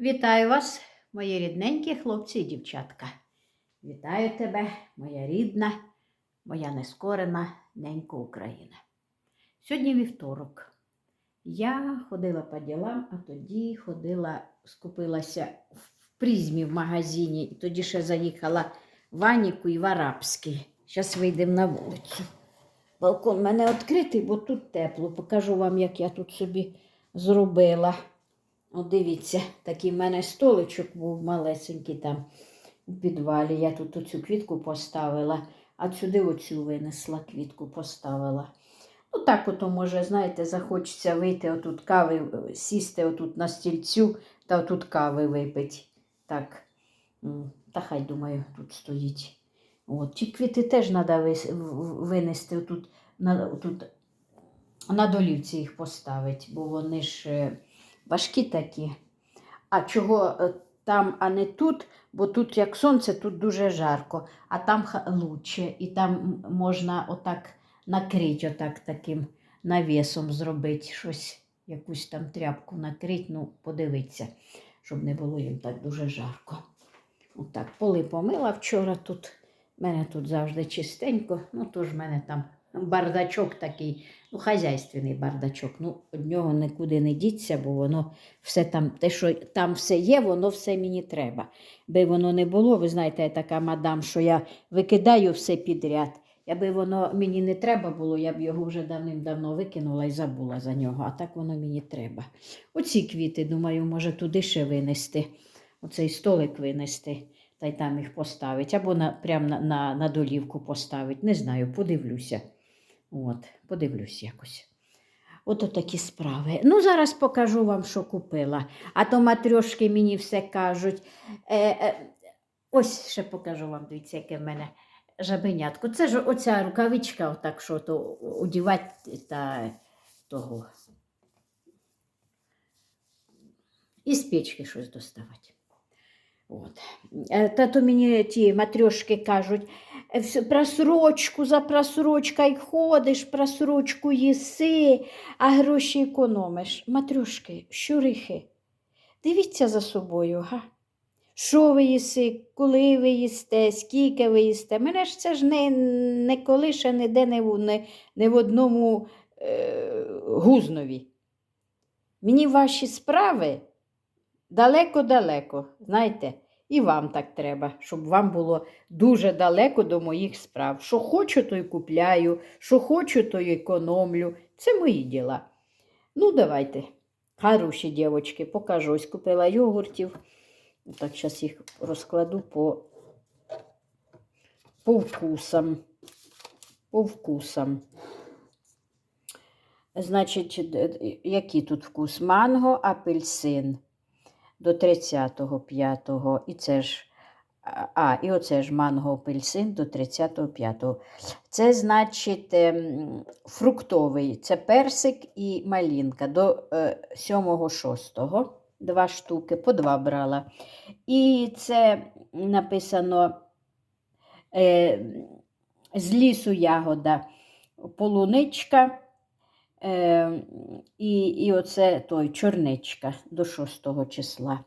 Вітаю вас, мої рідненькі хлопці і дівчатка. Вітаю тебе, моя рідна, моя нескорена ненька Україна. Сьогодні вівторок. Я ходила по ділам, а тоді ходила, скупилася в призмі в магазині, і тоді ще заїхала в Аніку і в Арабський. Зараз вийдемо на вулицю. Балкон в мене відкритий, бо тут тепло. Покажу вам, як я тут собі зробила. От дивіться, такий в мене столичок був малесенький там у підвалі. Я тут оцю квітку поставила, а сюди оцю винесла, квітку поставила. Ну так ото, може, знаєте, захочеться вийти отут кави, е, сісти отут на стільцю та отут кави випити. Так, та хай, думаю, тут стоїть. От, ті квіти теж треба винести отут, на, отут, на долівці їх поставити, бо вони ж. Важкі такі. А чого е, там, а не тут, бо тут, як сонце, тут дуже жарко, а там лучше. І там можна отак накрити, отак таким навісом зробити щось, якусь там тряпку накрити, ну, подивитися, щоб не було їм так дуже жарко. Отак, поли помила вчора тут. У мене тут завжди чистенько, ну то ж в мене там бардачок такий, ну, хазяйственний бардачок. Ну, від нього нікуди не діться, бо воно все там, те, що там все є, воно все мені треба. Би воно не було, ви знаєте, я така мадам, що я викидаю все підряд. Якби воно мені не треба було, я б його вже давним-давно викинула і забула за нього, а так воно мені треба. Оці квіти, думаю, може туди ще винести, оцей столик винести та й там їх поставити, або на, прямо на, на, на долівку поставити. Не знаю, подивлюся. От, подивлюсь якось. Ото такі справи. Ну, зараз покажу вам, що купила. А то матрьошки мені все кажуть. Е, е, ось ще покажу вам, дивіться, яке в мене жабенятко. Це ж оця рукавичка, отак, що то одівати та того. Із печки щось доставати. От. Е, Та мені ті матрьошки кажуть, «Е, просрочку за просрочкою ходиш, просрочку їси, а гроші економиш. Матрьошки, щурихи, дивіться за собою, га? Що ви їси, коли ви їсте, скільки ви їсте. Мене ж це ж не, не колише ніде не в, не, не в одному е, гузнові. Мені ваші справи далеко-далеко, знаєте, і вам так треба, щоб вам було дуже далеко до моїх справ. Що хочу, то й купляю, що хочу, то й економлю. Це мої діла. Ну, давайте, хороші дівчатки, покажу. Ось купила йогуртів. Так, зараз їх розкладу по, по вкусам. По вкусам. Значить, д- д- який тут вкус? Манго, апельсин до 35-го. І це ж, а, і оце ж манго апельсин до 35-го. Це значить ем, фруктовий. Це персик і малінка до е, 7-6. Два штуки, по два брала. І це написано е, з лісу ягода полуничка. Е, і, і оце той чорничка до 6 числа.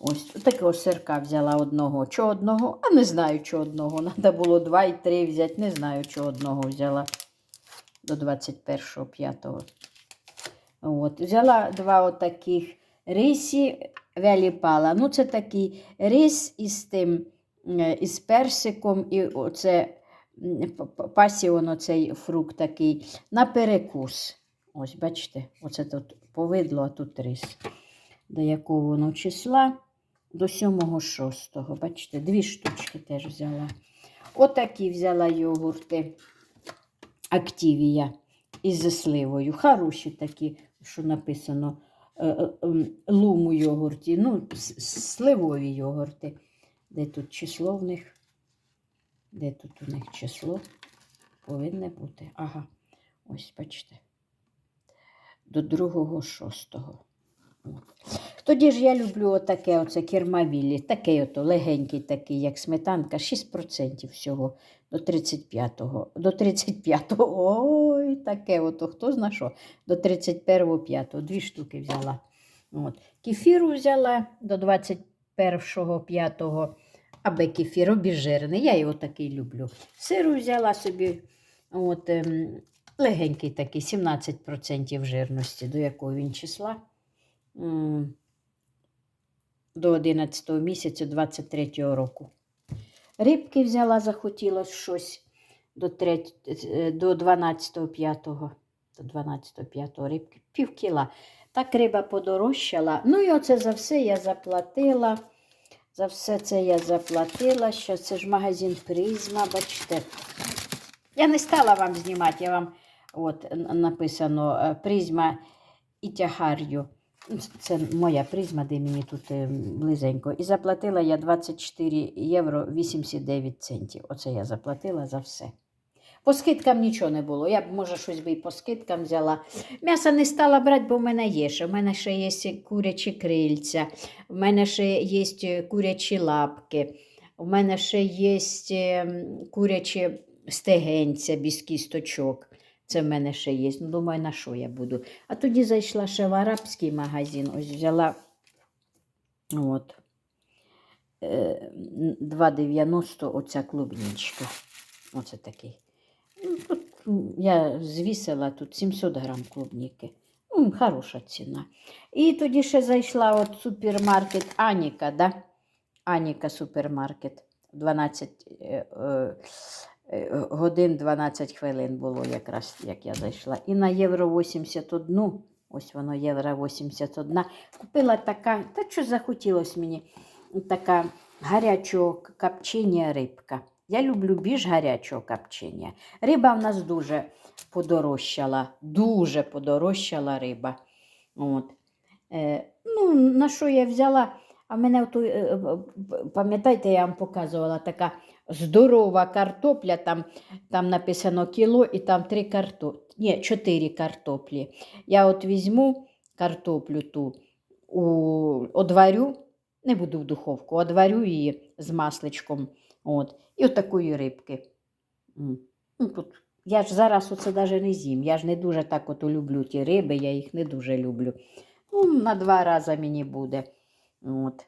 Ось такого сирка взяла одного. Чи одного? А не знаю, чи одного. Треба було два і три взяти. Не знаю, чи одного взяла до 21-го, 5-го. От. Взяла два отаких рисі вяліпала. Ну, це такий рис із тим, е, із персиком, і оце м, п- п- пасіон, оцей фрукт такий, на перекус. Ось, бачите, оце тут повидло, а тут рис. До якого воно числа? До 7-6. Бачите, дві штучки теж взяла. Отакі взяла йогурти Активія із сливою. Хороші такі, що написано е, е, ем, луму йогурті. Ну, сливові йогурти. Де тут число в них? Де тут у них число? Повинне бути. Ага, ось бачите. До другого шостого. От. Тоді ж я люблю отаке оце кермавілі, такий ото легенький, такий, як сметанка, 6% всього до 35-го. До 35-го. Ой, таке ото, хто зна що. До 31-го, 5-го. Дві штуки взяла. От. Кефіру взяла до 21.05, аби кефір обіжирений. Я його такий люблю. Сиру взяла собі от, ем, легенький такий, 17% жирності, до якого він числа. До 11 місяця 23 року. Рибки взяла, захотілося щось до, 3, до 12.05. До 12.05 рибки, пів кіла. Так риба подорожчала. Ну і оце за все я заплатила. За все це я заплатила. Що це ж магазин Призма, бачите. Я не стала вам знімати, я вам от написано е, Призма і тягарю. Це моя призма, де мені тут е, близенько. І заплатила я 24 євро 89 центів. Оце я заплатила за все. По скидкам нічого не було. Я б, може, щось би і по скидкам взяла. М'яса не стала брати, бо в мене є ще. У мене ще є курячі крильця, в мене ще є курячі лапки, у мене ще є курячі стегенця без кісточок. Це в мене ще є. Ну, думаю, на що я буду. А тоді зайшла ще в арабський магазин, ось взяла от, е, 2,90 оця клубничка. Оце такий. Ну, Тут я звісила тут 700 грам клубніки. М, Хороша ціна. І тоді ще зайшла от супермаркет Аніка, да? Аніка супермаркет. 12 е, е, е, годин 12 хвилин було якраз, як я зайшла. І на євро 81, ось воно євро 81, купила така, та що захотілося мені, така гарячого копчення рибка. Я люблю більш гарячого копчення. Риба в нас дуже подорожчала, дуже подорожчала риба. От. Е, ну, на що я взяла? А мене, е, е, пам'ятаєте, я вам показувала така здорова картопля, там, там написано кіло і там три картоплі. Ні, чотири картоплі. Я от візьму картоплю ту, у, одварю, не буду в духовку, одварю її з масличком. От, і от такої рибки. Ну, тут, я ж зараз оце навіть не з'їм. Я ж не дуже так от люблю ті риби, я їх не дуже люблю. Ну, на два рази мені буде от,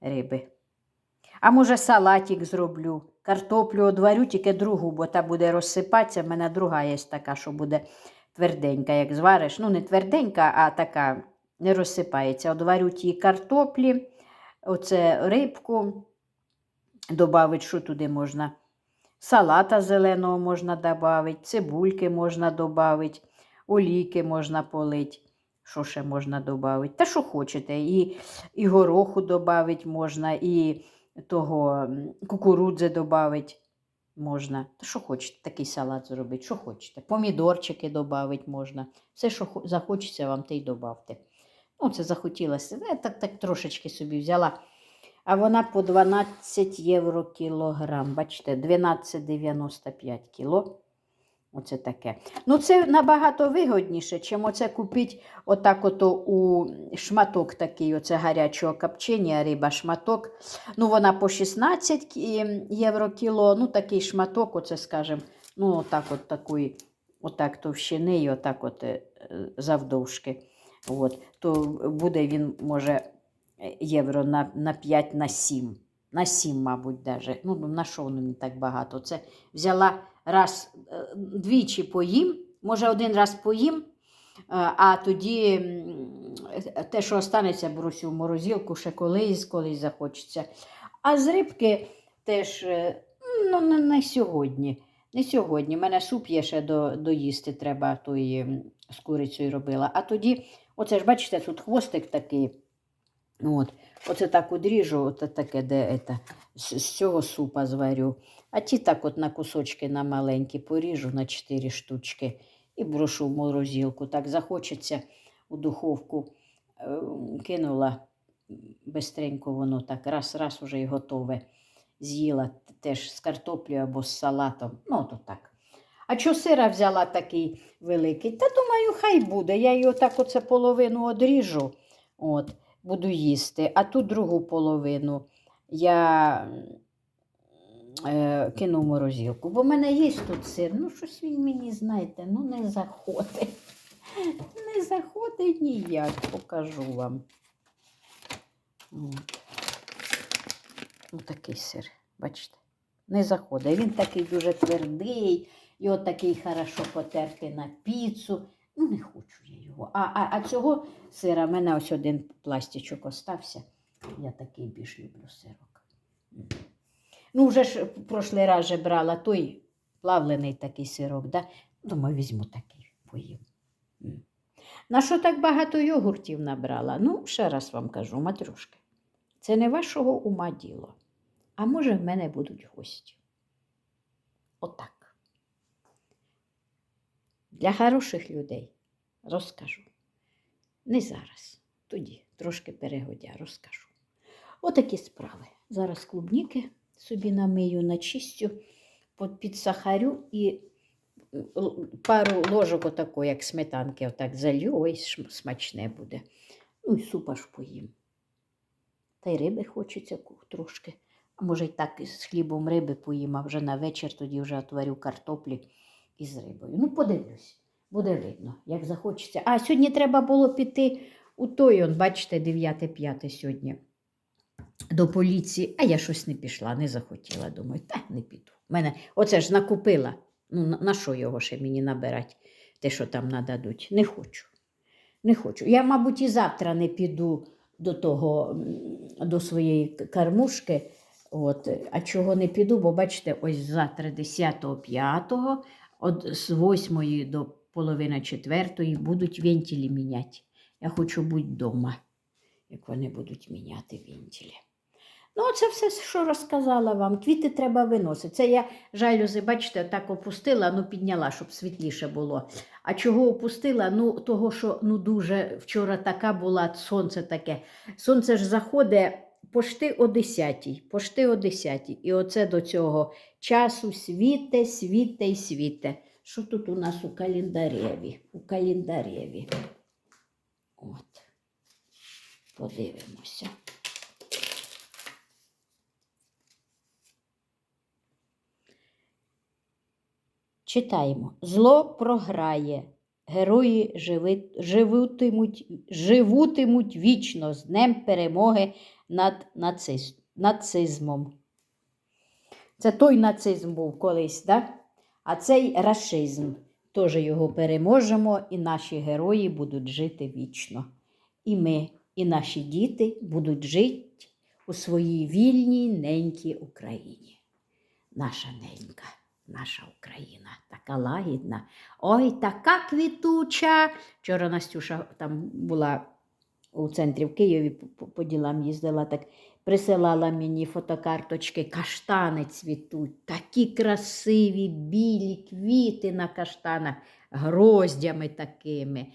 риби. А може, салатик зроблю. Картоплю одварю, тільки другу, бо та буде розсипатися. В мене друга є така, що буде тверденька, як звариш. Ну, не тверденька, а така не розсипається. Одварю ті картоплі, оце рибку. Добавить, що туди можна. Салата зеленого можна додати, цибульки можна додати, олійки можна полити. Що ще можна додати? Та що хочете. І, і гороху додати можна, і того кукурудзи додати можна. Що хочете, такий салат зробити, що хочете. Помідорчики додати можна. Все, що хо- захочеться вам, те й додавте. Ну, це захотілося. Я так, так трошечки собі взяла. А вона по 12 євро кілограм. Бачите, 12,95 кіло. Оце таке. Ну, це набагато вигодніше, чим оце купити отак ото у шматок такий, оце гарячого копчення, риба шматок. Ну, вона по 16 євро кіло. Ну, такий шматок, оце, скажімо, ну, отак от такої, отак товщини і отак от е, завдовжки. От. То буде він, може, євро на, на 5, на 7. На 7, мабуть, даже. Ну, на що воно мені так багато? Це взяла раз, е, двічі поїм, може один раз поїм, е, а тоді те, що останеться, бросю в морозилку, ще колись, колись захочеться. А з рибки теж е, ну, не, сьогодні. Не сьогодні. Мене суп є ще до, доїсти, треба тої з курицею робила. А тоді, оце ж бачите, тут хвостик такий. От, оце так одріжу, от таке, де ета, з, цього супа зварю. А ті так от на кусочки на маленькі поріжу на 4 штучки і брошу в морозилку. Так захочеться у духовку. е, Кинула бистренько воно так, раз-раз уже і готове. З'їла теж з картоплею або з салатом. Ну, то так. А що сира взяла такий великий? Та думаю, хай буде. Я його так оце половину одріжу. От, буду їсти. А ту другу половину я е, кину в морозилку. Бо в мене є тут сир. Ну, щось він мені, знаєте, ну не заходить. Не заходить ніяк, покажу вам. От. Ось такий сир, бачите? Не заходить. Він такий дуже твердий, от такий хорошо потертий на піцу. Ну, не хочу я його. А, а, а цього сира, в мене ось один пластичок остався. Я такий більш люблю сирок. Ну, вже ж в прошлий раз же брала той плавлений такий сирок, да? думаю, візьму такий, поїм. На що так багато йогуртів набрала? Ну, ще раз вам кажу, матрюшки, це не вашого ума діло. А може, в мене будуть гості. Отак. Для хороших людей розкажу. Не зараз, тоді трошки перегодя розкажу. Отакі справи. Зараз клубніки собі намию, начистю, под- підсахарю і пару ложок отако, як сметанки, отак залью, ой, смачне буде. Ну і супа ж поїм. Та й риби хочеться трошки. А може й так із хлібом риби поїм, а вже на вечір тоді вже отварю картоплі із рибою. Ну, подивлюсь, буде видно, як захочеться. А сьогодні треба було піти у той, он, бачите, 9-5 сьогодні до поліції, а я щось не пішла, не захотіла. Думаю, та не піду. Мене оце ж накупила. Ну, на, що його ще мені набирати? Те, що там нададуть. Не хочу. Не хочу. Я, мабуть, і завтра не піду до того, до своєї к- кормушки. От. А чого не піду? Бо бачите, ось завтра 10-5, от з 8 до половини 4 будуть вентилі міняти. Я хочу бути вдома, як вони будуть міняти вентилі. Ну, це все, що розказала вам. Квіти треба виносити. Це я жалюзи, бачите, так опустила, ну підняла, щоб світліше було. А чого опустила? Ну, того, що ну, дуже вчора така була, сонце таке. Сонце ж заходить пошти о 10, пошти о 10. І оце до цього часу світе, світе і світе. Що тут у нас у календареві? У календареві. От. Подивимося. Читаємо. Зло програє. Герої живутимуть, живутимуть вічно з днем перемоги над нациз, нацизмом. Це той нацизм був колись, да? а цей рашизм. Теж його переможемо, і наші герої будуть жити вічно. І ми, і наші діти будуть жити у своїй вільній ненькій Україні. Наша ненька, наша Україна, така лагідна. Ой, така квітуча. Вчора Настюша там була у центрі в Києві, по- ділам їздила, так присилала мені фотокарточки, каштани цвітуть, такі красиві білі квіти на каштанах, гроздями такими.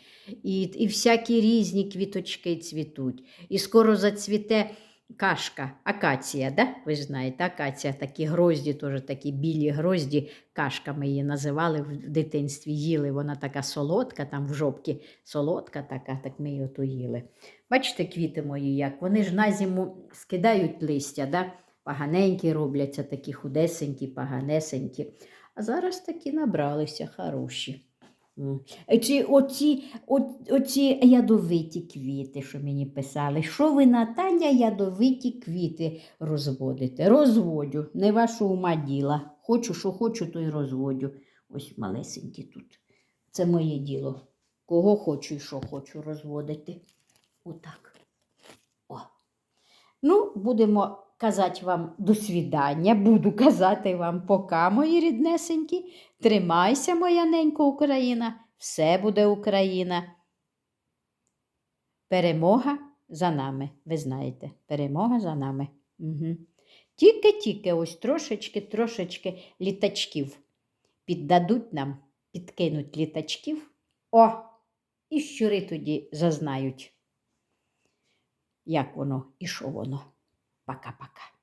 І, і всякі різні квіточки цвітуть. І скоро зацвіте кашка, акація, да? ви знаєте, акація, такі грозді, теж такі білі грозді, кашка ми її називали в дитинстві, їли. Вона така солодка, там в жопці солодка така, так ми її їли. Бачите, квіти мої, як вони ж на зиму скидають листя, да? поганенькі робляться, такі худесенькі, поганесенькі. А зараз такі набралися хороші. Е, Чи оці, о- оці ядовиті квіти, що мені писали, що ви, Наталя, ядовиті квіти розводите? Розводю, не вашого ума діла. Хочу, що хочу, то й розводю. Ось малесенькі тут. Це моє діло. Кого хочу і що хочу розводити. Отак. О. Ну, будемо казати вам до свідання. Буду казати вам пока, мої ріднесенькі. Тримайся, моя ненька Україна. Все буде Україна. Перемога за нами. Ви знаєте, перемога за нами. Угу. Тільки-тільки ось трошечки, трошечки літачків піддадуть нам, підкинуть літачків. О! І щури тоді зазнають, як воно і що воно. Пока-пока.